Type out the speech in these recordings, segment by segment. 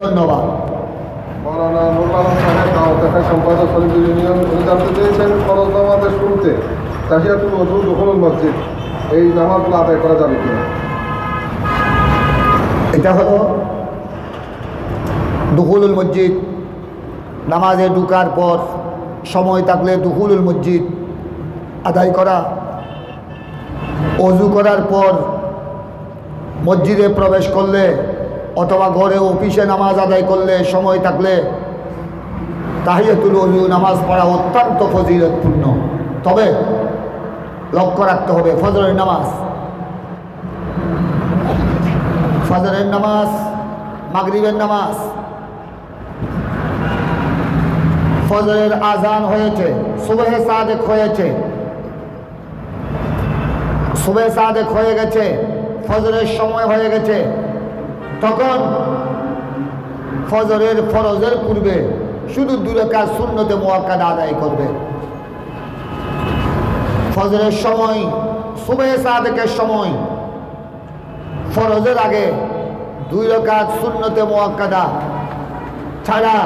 ধন্যবাদ। মৌলানা নুরুল সাহেব দেখা সম্পাদক সলিমুল ইউনিয়ন উনি জানতে চেয়েছেন ফরজ নামাজের শুরুতে। তাহিয়াতুল ওযু দখলুল মসজিদ এই নামাজগুলো আদায় করা যাবে কিনা? এটা হলো দুহুলুল মসজিদ। নামাজে ঢুকার পর সময় থাকলে দুহুলুল মসজিদ আদায় করা। অজু করার পর মসজিদে প্রবেশ করলে অথবা ঘরে অফিসে নামাজ আদায় করলে, সময় থাকলে তাহিয়াতুল অজু নামাজ পড়া অত্যন্ত ফজিলতপূর্ণ। তবে লক্ষ্য রাখতে হবে, ফজরের নামাজ। ফজরের নামাজ, মাগরিবের নামাজ। ফজরের আজান হয়েছে, সুবেহে সাদেক হয়েছে। সুবে সাদেক হয়ে গেছে, ফজরের সময় হয়ে গেছে। তখন ফজরের ফরজের পূর্বে শুধু দূরে কাজ শূন্যতে মোয়াক্কাদ আদায় করবে। ফজরের সময় সুবে সাদেকের সময় ফরজের আগে দুই রকাত শূন্যতে মোয়াক্কাদা ছাড়া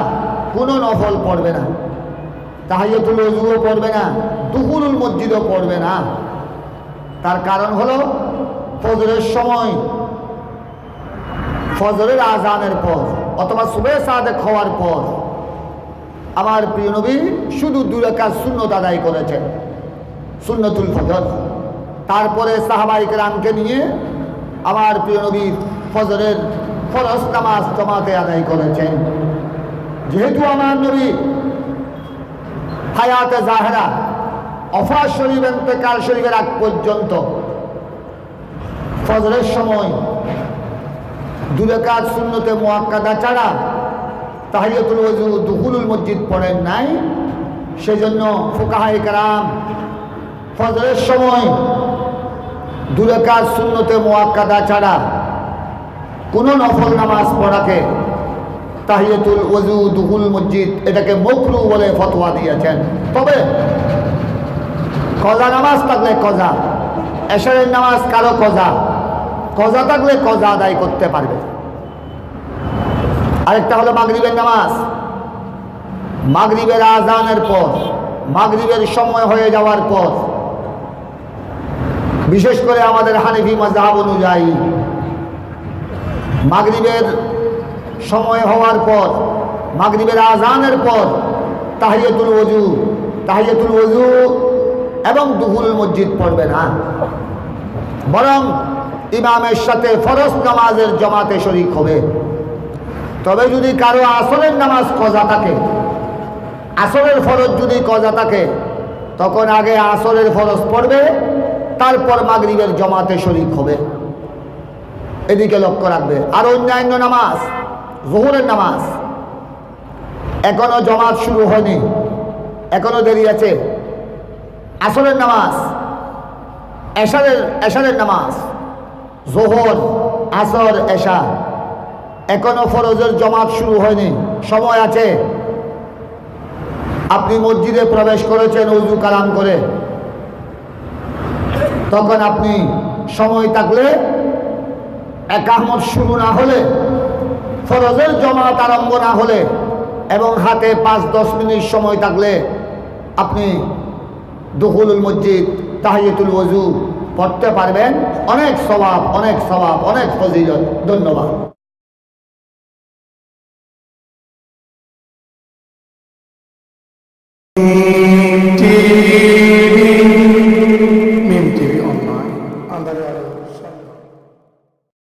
কোনো নফল পড়বে না। তাহাইয়াতুল অজুও পড়বে না দুহুরুল মসজিদও পড়বে না। তার কারণ হলো, ফজরের সময় ফজরের আজানের পর অথবা সুবে সাদেক হওয়ার পর আমার প্রিয় নবী শুধু দুই রকাত শূন্যত আদায় করেছেন, সুন্নতুল ফজর। তারপরে সাহাবাইক রামকে নিয়ে আমার প্রিয় নবী ফজরের ফরজ নামাজ জমাতে আদায় করেছেন। যেহেতু আমার নবী হায়াতে জাহেরা, অফার শরীফ এতেকাল শরীফের আগ পর্যন্ত ফজরের সময় দূরে কাজ শূন্যতে মোয়াক্কাদা ছাড়া তাহিয়াতুল ওজু দুহুলুল মসজিদ পড়েন নাই। সেজন্য ফুকাহাই কারাম ফজরের সময় দূরে কাজ শূন্যতে মোয়াক্কাদা ছাড়া কোনো নফল নামাজ পড়াকে তাহিয়াতুল ওজু দুহুল মসজিদ এটাকে মকরু বলে ফতোয়া দিয়েছেন। তবে কজা নামাজ থাকলে কজা? এশারের নামাজ কারও কজা? কজা থাকলে কজা আদায় করতে পারবে। আরেকটা হলো মাগরিবের নামাজ। মাগরিবের আজানের পর, মাগরিবের সময় হয়ে যাওয়ার পর, বিশেষ করে আমাদের হানিফি মজাহাব অনুযায়ী, মাগরিবের সময় হওয়ার পর, মাগরিবের আজানের পর তাহিয়াতুল ওজু তাহিয়াতুল ওজু এবং দুহুল মসজিদ পড়বে না। বরং ইমামের সাথে ফরজ নামাজের জমাতে শরিক হবে। তবে যদি কারও আসরের নামাজ কজা থাকে, আসরের ফরজ যদি কজা থাকে, তখন আগে আসরের ফরজ পড়বে, তারপর মাগরিবের জমাতে শরিক হবে। এদিকে লক্ষ্য রাখবে, আর অন্যান্য নামাজ, জোহরের নামাজ, এখনও জমাত শুরু হয়নি, এখনও দেরি আছে। আসরের নামাজ, এশারের এশারের নামাজ জোহর, আসর, এশা। এখনও ফরজের জমাত শুরু হয়নি, সময় আছে। আপনি মসজিদে প্রবেশ করেছেন, উজু কালাম করে। তখন আপনি সময় থাকলে একামত শুরু না হলে, ফরজের জমাত আরম্ভ না হলে এবং হাতে পাঁচ, দশ মিনিট সময় থাকলে আপনি দুহুলুল মসজিদ, তাহিয়াতুল ওজু পড়তে পারবেন। অনেক স্বভাব অনেক স্বভাব অনেক ফজিলত। ধন্যবাদ।